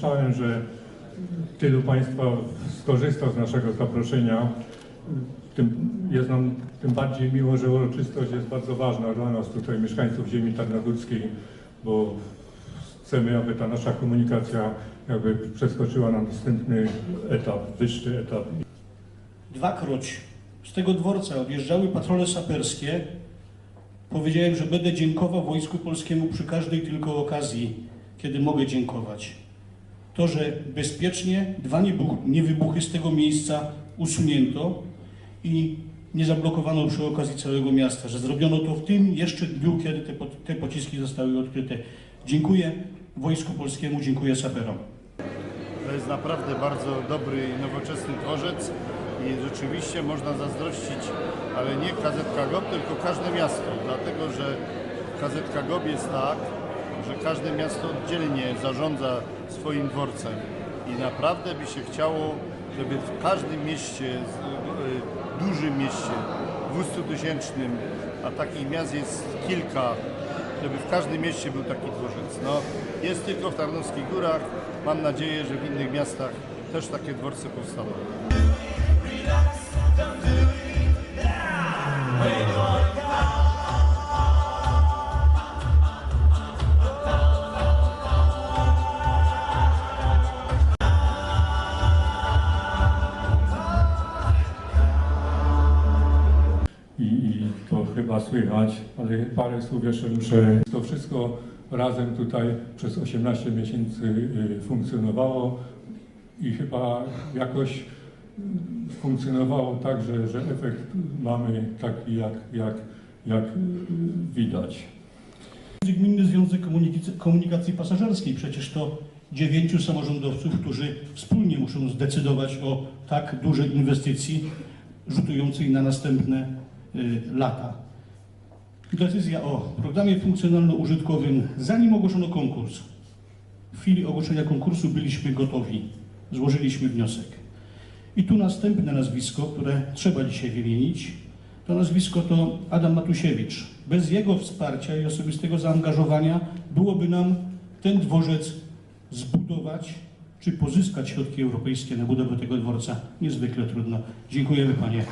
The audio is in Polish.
słyszałem, że tylu Państwa skorzysta z naszego zaproszenia. Tym, jest nam tym bardziej miło, że uroczystość jest bardzo ważna dla nas tutaj, mieszkańców ziemi tarnogórskiej, bo chcemy, aby ta nasza komunikacja jakby przeskoczyła na następny etap, wyższy etap. Dwakroć z tego dworca odjeżdżały patrole saperskie. Powiedziałem, że będę dziękował Wojsku Polskiemu przy każdej tylko okazji, kiedy mogę dziękować. To, że bezpiecznie dwa niewybuchy z tego miejsca usunięto i nie zablokowano przy okazji całego miasta, że zrobiono to w tym jeszcze dniu, kiedy te, te pociski zostały odkryte. Dziękuję Wojsku Polskiemu, dziękuję saperom. To jest naprawdę bardzo dobry i nowoczesny dworzec i rzeczywiście można zazdrościć, ale nie KZK GOB, tylko każde miasto, dlatego że KZK GOB jest tak, że każde miasto oddzielnie zarządza swoim dworcem i naprawdę by się chciało, żeby w każdym mieście, y, dużym mieście, 200 tysięcznym, a takich miast jest kilka, żeby w każdym mieście był taki dworzec. No, jest tylko w Tarnowskich Górach. Mam nadzieję, że w innych miastach też takie dworce powstaną. To chyba słychać, ale parę słów jeszcze muszę. To wszystko razem tutaj przez 18 miesięcy y, funkcjonowało i chyba jakoś mm, funkcjonowało tak, że, że efekt mamy taki, jak, jak, jak y, widać. Gminny Związek Komunikacji, Pasażerskiej. Przecież to dziewięciu samorządowców, którzy wspólnie muszą zdecydować o tak dużej inwestycji rzutującej na następne lata. Decyzja o programie funkcjonalno-użytkowym, zanim ogłoszono konkurs. W chwili ogłoszenia konkursu byliśmy gotowi, złożyliśmy wniosek. I tu następne nazwisko, które trzeba dzisiaj wymienić, to nazwisko to Adam Matusiewicz. Bez jego wsparcia i osobistego zaangażowania byłoby nam ten dworzec zbudować czy pozyskać środki europejskie na budowę tego dworca niezwykle trudno. Dziękujemy panie.